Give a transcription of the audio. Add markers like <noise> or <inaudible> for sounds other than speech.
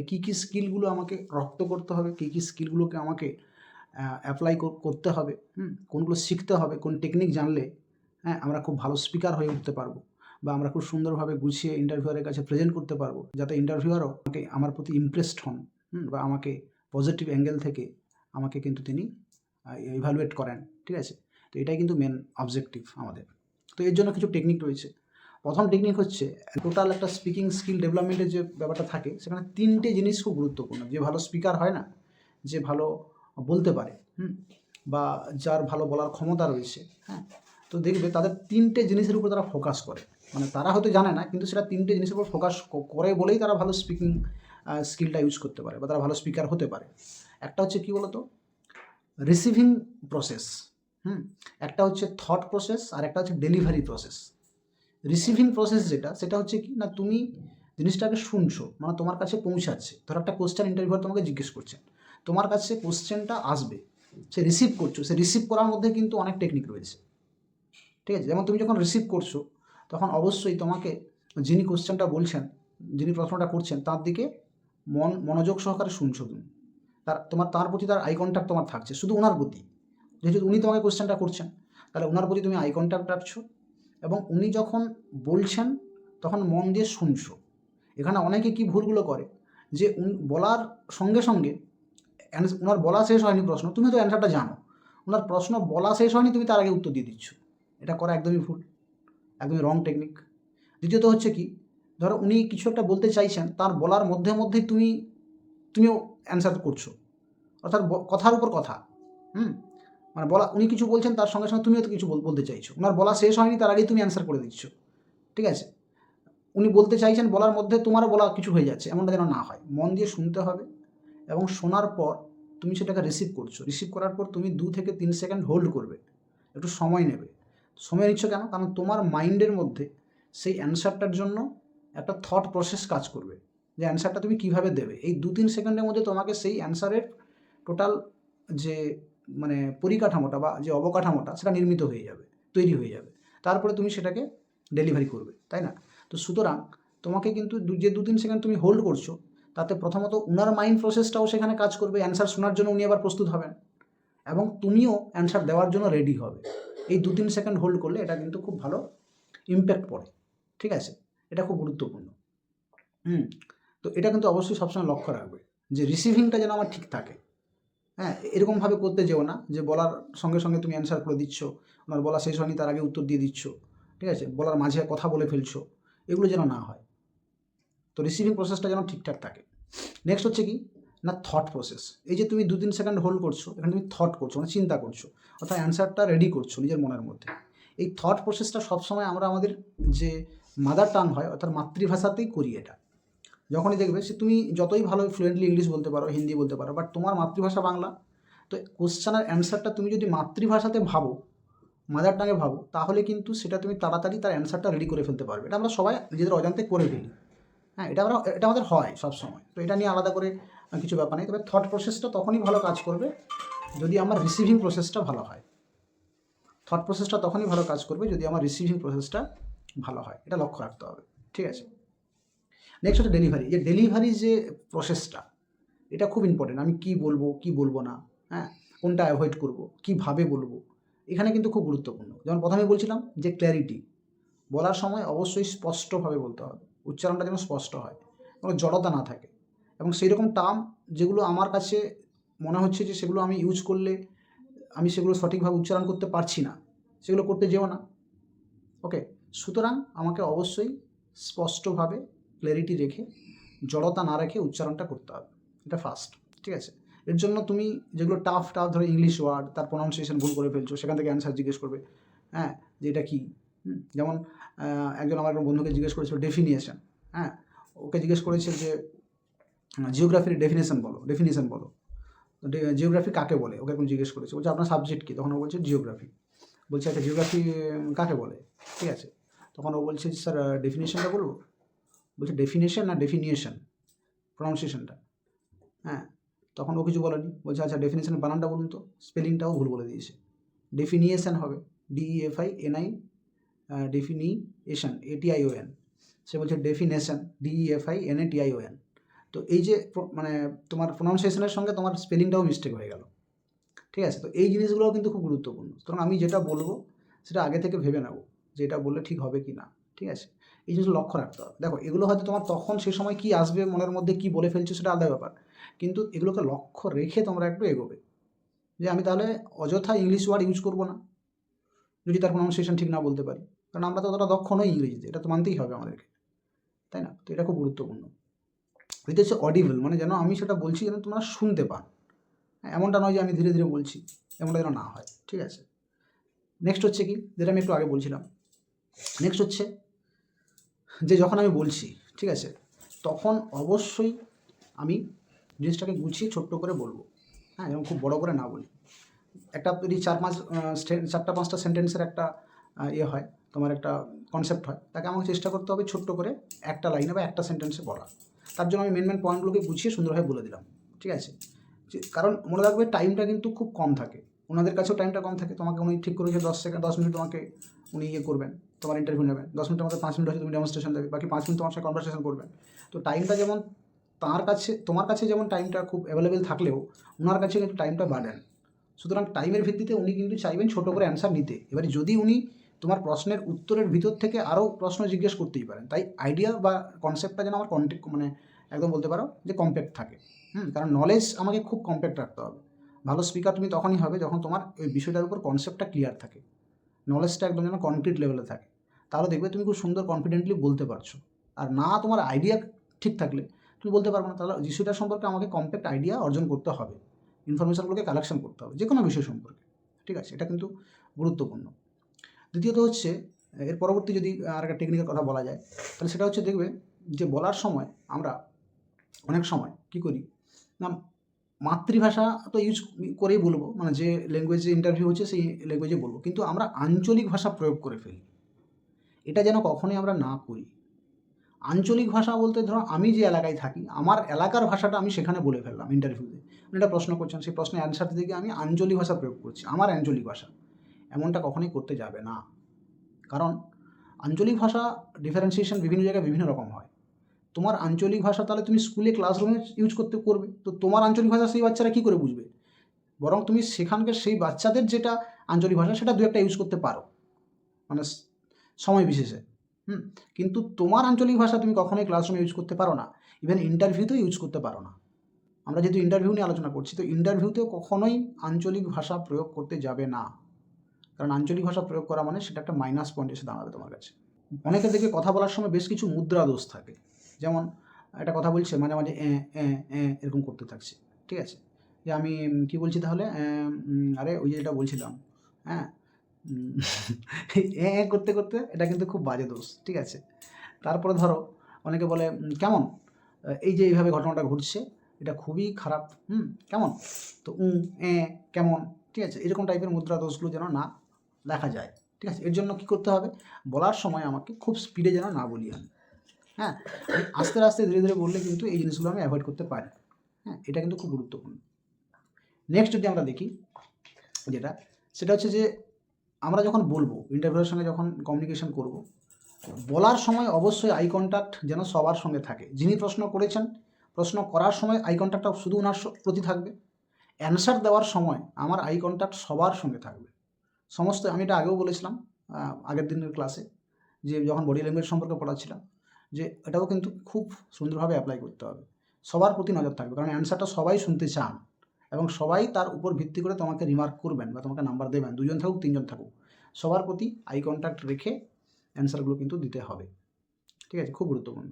তাহলে কী কী স্কিলগুলো আমাকে রপ্ত করতে হবে কী কী স্কিলগুলোকে আমাকে অ্যাপ্লাই করতে হবে হুম? কোনগুলো শিখতে হবে কোন টেকনিক জানলে হ্যাঁ আমরা খুব ভালো স্পিকার হয়ে উঠতে পারব বা আমরা খুব সুন্দরভাবে গুছিয়ে ইন্টারভিউয়ারের কাছে প্রেজেন্ট করতে পারব যাতে ইন্টারভিউয়ারও আমাকে আমার প্রতি ইমপ্রেসড হন হুম, বা আমাকে পজিটিভ অ্যাঙ্গেল থেকে আমাকে কিন্তু তিনি ইভ্যালুয়েট করেন ঠিক আছে? তো এটাই কিন্তু মেন অবজেক্টিভ আমাদের। তো এর জন্য কিছু টেকনিক রয়েছে। প্রথম টেকনিক হচ্ছে টোটাল একটা স্পিকিং স্কিল ডেভেলপমেন্টের যে ব্যাপারটা থাকে, সেখানে তিনটে জিনিস খুব গুরুত্বপূর্ণ। যে ভালো স্পিকার হয় না, যে ভালো বলতে পারে, হুম? বা যার ভালো বলার ক্ষমতা রয়েছে হ্যাঁ? তো দেখবে তাদের তিনটে জিনিসের উপর তারা ফোকাস করে। মানে তারা হয়তো জানে না, কিন্তু সেটা তিনটে জিনিসের উপর ফোকাস করে বলেই তারা ভালো স্পিকিং স্কিলটা ইউজ করতে পারে বা তারা ভালো স্পিকার হতে পারে। একটা হচ্ছে কী বলতো? রিসিভিং প্রসেস হুম? একটা হচ্ছে থট প্রসেস আর একটা হচ্ছে ডেলিভারি প্রসেস রিসিভিং প্রসেস যেটা, সেটা হচ্ছে কি, না তুমি জিনিসটাকে শুনছো মানে তোমার কাছে পৌঁছাচ্ছে। ধরো একটা কোশ্চেন ইন্টারভিউয়ার তোমাকে জিজ্ঞেস করছেন তোমার কাছে কোশ্চেনটা আসবে, সে রিসিভ করছ, সে রিসিভ করার মধ্যে কিন্তু অনেক টেকনিক রয়েছে। ঠিক আছে? যেমন তুমি যখন রিসিভ করছ, তখন অবশ্যই তোমাকে যিনি কোশ্চেনটা বলছেন, যিনি প্রশ্নটা করছেন, তার দিকে মন, মনোযোগ সহকারে শুনছো তুমি। তার, তোমার, তার প্রতি তার আই কন্ট্যাক্ট তোমার থাকছে, শুধু ওনার প্রতি। যেহেতু উনি তোমাকে কোশ্চেনটা করছেন, তাহলে ওনার প্রতি তুমি আই কন্ট্যাক্ট রাখছো এবং উনি যখন বলছেন, তখন মন দিয়ে শুনছো। এখানে অনেকে কি ভুলগুলো করে? যে বলার সঙ্গে সঙ্গে ওনার বলা শেষ হয়নি প্রশ্ন, তুমি তো অ্যান্সারটা জানো। ওনার প্রশ্ন বলা শেষ হয়নি, তুমি তার আগে উত্তর দিয়ে দিচ্ছ। এটা করা একদমই ভুল, একদমই রং টেকনিক দ্বিতীয়ত হচ্ছে কি, ধরো উনি কিছু একটা বলতে চাইছেন, তার বলার মধ্যে মধ্যেই তুমি, তুমিও অ্যান্সার করছ। অর্থাৎ কথার উপর কথা, হুম? মানে বলা, উনি কিছু বলছেন, তার সঙ্গে সঙ্গে তুমিও তো কিছু বল- বলতে চাইছো। ওনার বলা শেষ হয়নি, তার আগেই তুমি অ্যান্সার করে দিচ্ছ। ঠিক আছে? উনি বলতে চাইছেন, বলার মধ্যে তোমারও বলা কিছু হয়ে যাচ্ছে, এমনটা যেন না হয়। মন দিয়ে শুনতে হবে এবং শোনার পর তুমি সেটাকে রিসিভ করছ। রিসিভ করার পর তুমি দু থেকে তিন সেকেন্ড হোল্ড করবে। একটু সময় নেবে। সময় নিচ্ছ কেন? কারণ তোমার মাইন্ডের মধ্যে সেই অ্যান্সারটার জন্য একটা থট প্রসেস কাজ করবে। যে অ্যান্সারটা তুমি কীভাবে দেবে? এই দু তিন সেকেন্ডের মধ্যে তোমাকে সেই অ্যান্সারের টোটাল যে মানে পরিকাঠামোটা বা যে অবকাঠামোটা সেটা নির্মিত হয়ে যাবে, তৈরি হয়ে যাবে। তারপরে তুমি সেটাকে ডেলিভারি করবে, তাই না? তো সুতরাং তোমাকে কিন্তু যে দু তিন সেকেন্ড তুমি হোল্ড করছ, তাতে প্রথমত উনার মাইন্ড প্রসেসটাও সেখানে কাজ করবে অ্যান্সার শোনার জন্য উনি আবার প্রস্তুত হবেন। এবং তুমিও অ্যান্সার দেওয়ার জন্য রেডি হবে। এই দু তিন সেকেন্ড হোল্ড করলে এটা কিন্তু খুব ভালো ইম্প্যাক্ট পড়ে, ঠিক আছে? এটা খুব গুরুত্বপূর্ণ। হুম, তো এটা কিন্তু অবশ্যই সবসময় লক্ষ্য রাখবে যে রিসিভিংটা যেন আমার ঠিক থাকে। হ্যাঁ এরকমভাবে করতে যেও না, যে বলার সঙ্গে সঙ্গে তুমি অ্যান্সার করে দিচ্ছ। ওনার বলা শেষ হয়নি, তার আগে উত্তর দিয়ে দিচ্ছ। ঠিক আছে? বলার মাঝে কথা বলে ফেলছো। এগুলো যেন না হয়। তো রিসিভিং প্রসেসটা যেন ঠিকঠাক থাকে। নেক্সট হচ্ছে কি? না থট প্রসেস এই যে তুমি দু তিন সেকেন্ড হোল্ড করছ, এখানে তুমি থট করছ মানে চিন্তা করছ, অর্থাৎ অ্যান্সারটা রেডি করছ নিজের মনের মধ্যে। এই থট প্রসেসটা সবসময় আমরা আমাদের যে মাদার টাং হয়, অর্থাৎ মাতৃভাষাতেই করি এটা। যখনই দেখবে সে তুমি যতই ভালো ফ্লুয়েন্টলি ইংলিশ বলতে পারো, হিন্দি বলতে পারো বাট তোমার মাতৃভাষা বাংলা, তো কোশ্চেনের অ্যান্সারটা তুমি যদি মাতৃভাষাতে ভাবো মাদার টাঙে ভাবো, তাহলে কিন্তু সেটা তুমি তাড়াতাড়ি তার অ্যান্সারটা রেডি করে ফেলতে পারবে। এটা আমরা সবাই নিজেদের অজান্তে করে ফেলি। হ্যাঁ এটা আমরা, এটা আমাদের হয় সবসময়। তো এটা নিয়ে আলাদা করে কিছু ব্যাপার নেই। তবে থট প্রসেসটা তখনই ভালো কাজ করবে যদি আমার রিসিভিং প্রসেসটা ভালো হয়। থট প্রসেসটা তখনই ভালো কাজ করবে যদি আমার রিসিভিং প্রসেসটা ভালো হয়। এটা লক্ষ্য রাখতে হবে। ঠিক আছে? নেক্সট হচ্ছে ডেলিভারি যে ডেলিভারি যে প্রসেসটা এটা খুব ইম্পর্টেন্ট আমি কি বলব কি বলব না হ্যাঁ? কোনটা অ্যাভয়েড করব, কীভাবে বলব? এখানে কিন্তু খুব গুরুত্বপূর্ণ। যেমন প্রথমে বলছিলাম যে ক্ল্যারিটি বলার সময় অবশ্যই স্পষ্টভাবে বলতে হবে। উচ্চারণটা যেন স্পষ্ট হয়, কোনো জড়তা না থাকে। এবং সেই রকম টার্ম যেগুলো আমার কাছে মনে হচ্ছে যে সেগুলো আমি ইউজ করলে আমি সেগুলো সঠিকভাবে উচ্চারণ করতে পারছি না, সেগুলো করতে যেও না। ওকে সুতরাং আমাকে অবশ্যই স্পষ্টভাবে ক্ল্যারিটি রেখে জড়তা না রেখে উচ্চারণটা করতে হবে। এটা ফার্স্ট ঠিক আছে? এর জন্য তুমি যেগুলো টাফ টাফ ধরো ইংলিশ ওয়ার্ড তার প্রনাউন্সিয়েশন ভুল করে ফেলছো, সেখান থেকে অ্যান্সার জিজ্ঞেস করবে। হ্যাঁ যে এটা কী? যেমন একজন আমার বন্ধুকে জিজ্ঞেস করেছিল ডেফিনিয়েশন হ্যাঁ? ওকে জিজ্ঞেস করেছে যে জিওগ্রাফির ডেফিনেশন বলো ডেফিনেশন বলো। জিওগ্রাফি কাকে বলে? ওকে এখন জিজ্ঞেস করেছে। বলছে, আপনার সাবজেক্ট কী? তখন ও বলছে জিওগ্রাফি বলছে একটা জিওগ্রাফি কাকে বলে? ঠিক আছে? তখন ও বলছে, স্যার ডেফিনেশনটা বলব? বলছে ডেফিনেশন না ডেফিনিয়েশন প্রনাউন্সিয়েশনটা হ্যাঁ তখন ও কিছু বলেনি। বলছে আচ্ছা ডেফিনেশনের বানানটা বলুন তো। স্পেলিংটাও ভুল বলে দিয়েছে। ডেফিনিয়েশন হবে। ডিইএফআই NI definition A T I O N সে বলছে definition D E F I N A T I O N তো এই যে মানে তোমার প্রোনাউন্সিয়েশনের সঙ্গে তোমার স্পেলিংটাও মিস্টেক হয়ে গেল। ঠিক আছে? তো এই জিনিসগুলোও কিন্তু খুব গুরুত্বপূর্ণ। সুতরাং আমি যেটা বলব, সেটা আগে থেকে ভেবে নেব যে এটা বললে ঠিক হবে কি না ঠিক আছে? এই জিনিসগুলো লক্ষ্য রাখতে হবে। দেখো এগুলো হয়তো তোমার তখন সে সময় কি আসবে মনের মধ্যে কি বলে ফেলছো সেটা আলাদা ব্যাপার। কিন্তু এগুলোকে লক্ষ্য রেখে তোমরা একটু এগোবে। যে আমি তাহলে অযথা ইংলিশ ওয়ার্ড ইউজ করব না যদি তার প্রোনাউন্সিয়েশন ঠিক না বলতে পারি। কারণ আমরা তো অতটা দক্ষ নই ইংরেজিতে এটা তো মানতেই হবে আমাদেরকে। তাই না? তো এটা খুব গুরুত্বপূর্ণ। এটা হচ্ছে অডিবল মানে যেন আমি সেটা বলছি যেন তোমরা শুনতে পান। হ্যাঁ, এমনটা নয় যে আমি ধীরে ধীরে বলছি এমনটা যেন না হয়। ঠিক আছে? নেক্সট হচ্ছে কি? যেটা আমি একটু আগে বলছিলাম। নেক্সট হচ্ছে যে যখন আমি বলছি, ঠিক আছে? তখন অবশ্যই আমি জিনিসটাকে গুছিয়ে ছোট্ট করে বলব। হ্যাঁ এবং খুব বড় করে না বলি। একটা যদি চার পাঁচ চারটা পাঁচটা সেন্টেন্সের একটা ইয়ে হয়, তোমার একটা কনসেপ্ট হয়, তাকে আমাকে চেষ্টা করতে হবে ছোট্ট করে একটা লাইনে বা একটা সেন্টেন্সে বলা। তার জন্য আমি মেন মেন পয়েন্টগুলোকে গুছিয়ে সুন্দরভাবে বলে দিলাম, ঠিক আছে? কারণ মনে রাখবে টাইমটা কিন্তু খুব কম থাকে। ওনাদের কাছেও টাইমটা কম থাকে। তোমাকে উনি ঠিক করেছে, দশ সেকেন্ড, দশ মিনিট তোমাকে উনি ইয়ে করবেন। তোমার ইন্টারভিউ নেবে। দশ মিনিট আমাদের পাঁচ মিনিট হচ্ছে তুমি ডেমনস্ট্রেশন দেবে। বাকি পাঁচ মিনিট তোমার সাথে কনভারসেশন করবেন তো টাইমটা যেমন তার কাছে, তোমার কাছে যেমন টাইমটা খুব অ্যাভেলেবেল থাকলেও, ওনার কাছে কিন্তু টাইমটা বাড়েন সুতরাং টাইমের ভিত্তিতে উনি কিন্তু চাইবেন ছোট করে অ্যান্সার নিতে। এবারে যদি উনি তোমার প্রশ্নের উত্তরের ভিতর থেকে আরও প্রশ্ন জিজ্ঞেস করতেই পারেন, তাই আইডিয়া বা কনসেপ্টটা যেন আমার কন্টেক্ট মানে একদম বলতে পারো যে কম্প্যাক্ট থাকে। হুম, কারণ নলেজ আমাকে খুব কম্প্যাক্ট রাখতে হবে। ভালো স্পিকার তুমি তখনই হবে যখন তোমার ওই বিষয়টার উপর কনসেপ্টটা ক্লিয়ার থাকে। নলেজটা একদম যেন কনক্রিট লেভেলে থাকে। তাহলে দেখবে তুমি খুব সুন্দর কনফিডেন্টলি বলতে পারছ। আর না তোমার আইডিয়া ঠিক থাকলে তুমি বলতে পারবে না, তাহলে বিষয়টা সম্পর্কে আমাকে কম্প্যাক্ট আইডিয়া অর্জন করতে হবে। ইনফরমেশনগুলোকে কালেকশন করতে হবে যে কোনো বিষয় সম্পর্কে, ঠিক আছে? এটা কিন্তু গুরুত্বপূর্ণ। দ্বিতীয়ত হচ্ছে, এর পরবর্তী যদি আর একটা টেকনিকের কথা বলা যায়, তাহলে সেটা হচ্ছে দেখবে যে বলার সময় আমরা অনেক সময় কি করি? না, মাতৃভাষা তো ইউজ করেই বলব মানে যে ল্যাঙ্গুয়েজে ইন্টারভিউ হচ্ছে সেই ল্যাঙ্গুয়েজে বলব। কিন্তু আমরা আঞ্চলিক ভাষা প্রয়োগ করে ফেলি। এটা যেন কখনোই আমরা না করি। আঞ্চলিক ভাষা বলতে ধরো আমি যে এলাকায় থাকি, আমার এলাকার ভাষাটা আমি সেখানে বলে ফেললাম ইন্টারভিউতে আপনি একটা প্রশ্ন করছেন, সেই প্রশ্নের অ্যান্সার দিকে আমি আঞ্চলিক ভাষা প্রয়োগ করছি, আমার আঞ্চলিক ভাষা। এমনটা কখনোই করতে যাবে না। কারণ আঞ্চলিক ভাষা ডিফারেন্সিয়েশন বিভিন্ন জায়গায় বিভিন্ন রকম হয়। তোমার আঞ্চলিক ভাষা তাহলে তুমি স্কুলে ক্লাসরুমে ইউজ করতে করবে, তো তোমার আঞ্চলিক ভাষা সেই বাচ্চারা কী করে বুঝবে? বরং তুমি সেখানকার সেই বাচ্চাদের যেটা আঞ্চলিক ভাষা, সেটা দু একটা ইউজ করতে পারো। মানে সময় বিশেষে। হুম? কিন্তু তোমার আঞ্চলিক ভাষা তুমি কখনোই ক্লাসরুমে ইউজ করতে পারো না। ইভেন ইন্টারভিউতেও ইউজ করতে পারো না। আমরা যেহেতু ইন্টারভিউ নিয়ে আলোচনা করছি, তো ইন্টারভিউতেও কখনোই আঞ্চলিক ভাষা প্রয়োগ করতে যাবে না। কারণ আঞ্চলিক ভাষা প্রয়োগ করা মানে সেটা একটা মাইনাস পয়েন্ট এসে দাঁড়াবে তোমার কাছে। অনেকে দেখবে কথা বলার সময় বেশ কিছু মুদ্রা দোষ থাকে। যেমন একটা কথা বলছে, মাঝে মাঝে এ এ এরকম করতে থাকছে। ঠিক আছে? যে আমি কি বলছি তাহলে? আরে ওই যেটা বলছিলাম হ্যাঁ? <laughs> এ করতে করতে এটা কিন্তু খুব বাজে দোষ, ঠিক আছে? তারপরে ধরো, অনেকে বলে কেমন? এই যে এইভাবে ঘটনাটা ঘটছে, এটা খুবই খারাপ, হুম, কেমন? তো উঁ এ, কেমন? ঠিক আছে, এরকম টাইপের মুদ্রা দোষগুলো যেন না দেখা যায়, ঠিক আছে? এর জন্য কি করতে হবে? বলার সময় আমাকে খুব স্পিডে যেন না বলি আমি হ্যাঁ? আস্তে আস্তে ধীরে ধীরে বললে কিন্তু এই জিনিসগুলো আমি অ্যাভয়েড করতে পারি হ্যাঁ? এটা কিন্তু খুব গুরুত্বপূর্ণ। নেক্সট যদি আমরা দেখি, যেটা, সেটা হচ্ছে যে আমরা যখন বলব ইন্টারভিউর সঙ্গে যখন কমিউনিকেশন করব, বলার সময় অবশ্যই আই কন্ট্যাক্ট যেন সবার সঙ্গে থাকে। যিনি প্রশ্ন করেছেন, প্রশ্ন করার সময় আই কন্ট্যাক্টটা শুধু ওনার প্রতি থাকবে। অ্যান্সার দেওয়ার সময় আমার আই কন্ট্যাক্ট সবার সঙ্গে থাকবে। সমস্ত, আমি এটা আগেও বলেছিলাম আগের দিনের ক্লাসে যে যখন বডি ল্যাঙ্গুয়েজ সম্পর্কে পড়াচ্ছিলাম, যে এটাও কিন্তু খুব সুন্দরভাবে অ্যাপ্লাই করতে হবে। সবার প্রতি নজর থাকবে, কারণ অ্যান্সারটা সবাই শুনতে চান। এবং সবাই তার উপর ভিত্তি করে তোমাকে রিমার্ক করবেন বা তোমাকে নাম্বার দেবেন। দুজন থাকুক, তিনজন থাকুক। সবার প্রতি আই কন্ট্যাক্ট রেখে অ্যান্সারগুলো কিন্তু দিতে হবে। ঠিক আছে? খুব গুরুত্বপূর্ণ।